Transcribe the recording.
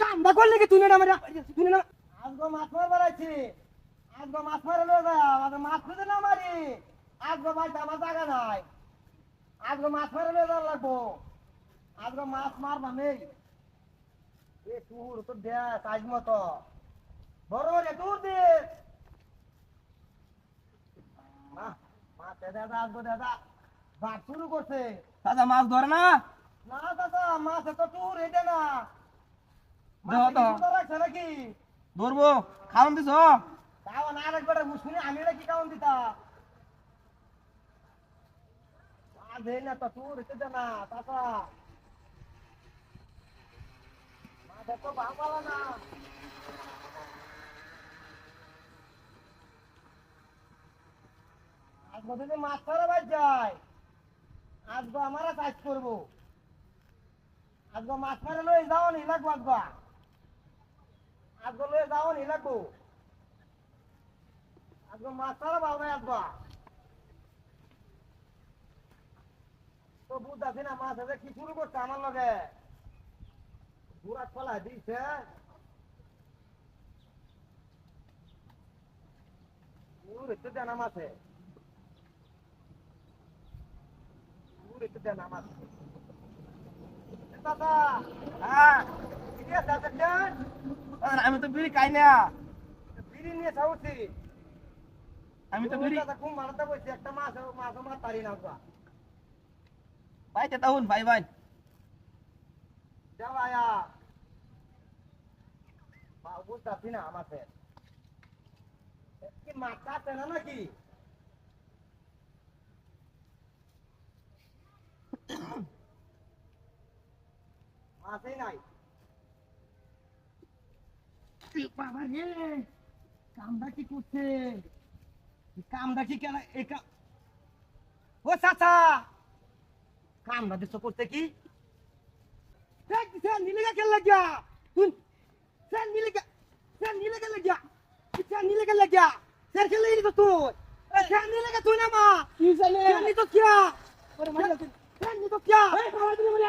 কামটা করলে কি তুই না আমার তুই না আজগো মাছ মার বেড়াইছি আজগো মাছ মারে লয়ে যায় আমাদের মাছ খুঁজে না মারি। আজগো মাছ আমার জায়গা নাই। আজগো মাছ মারে লয়ে লাগবো। আজগো মাছ মারবা নেই। এ তুর তো দে সাইজ মতো। বড় রে তুর দে। মা- দাদা আজগো দাদা ভাত শুরু করছে। দাদা মাছ ধরে না? না দাদা মাছ তো তুর এটা না। দাও তো। মাছ রাখছে নাকি? ধরবো। খাওয়ান দিছ? তাও না আরেকবার মুসুনি আমি কি কাউন দিতা আধে না তো তুই রেখে না তাতা। মাথা তো ভাঙালা না। আজ মাছ ধরা বাজ যায়। আজকে আমরা কাজ করব। আজকে মাছ মারে লয়ে যাও নি লাগবো আজকে আজকে লয়ে যাও নি লাগবো আজকে মাছ ছাড়া পাবে আজকে তো বুঝতেছি না মাছ আছে কি শুরু করছে আমার লগে। পুরা ফলা দিছে। দেন মাছে দেন মাছে দাদা হ্যাঁ ঠিক আছে আমি তো বিড়ি খাই না। বিড়ি নিয়ে খাওয়াছি আমি তো বিড়ি খুব মারতে বলছি একটা মাছ মাছ মাছ পারি না ভাই তেতাহুন ভাই ভাই। যাও আয়া বা বুঝতেছি না আমাকে কি মাছ কাটে না নাকি? মাছই নাই। বাবা রে? কামটা কি করছে? কামটা কি কেন এই কাম ও চাচা! কামটা দিচ্ছ করতে কি? নীলিকা খেল লাগিয়া তুই সে নীলিকা সে নীলিকা লাগিয়া সে নীলিকা লাগিয়া সে খেলে তো তুই। সে নীলিকা তুই না মা। নি তো কিয়া? ওরে মার সে নি তো কিয়া? এই বাবা দিলে বলে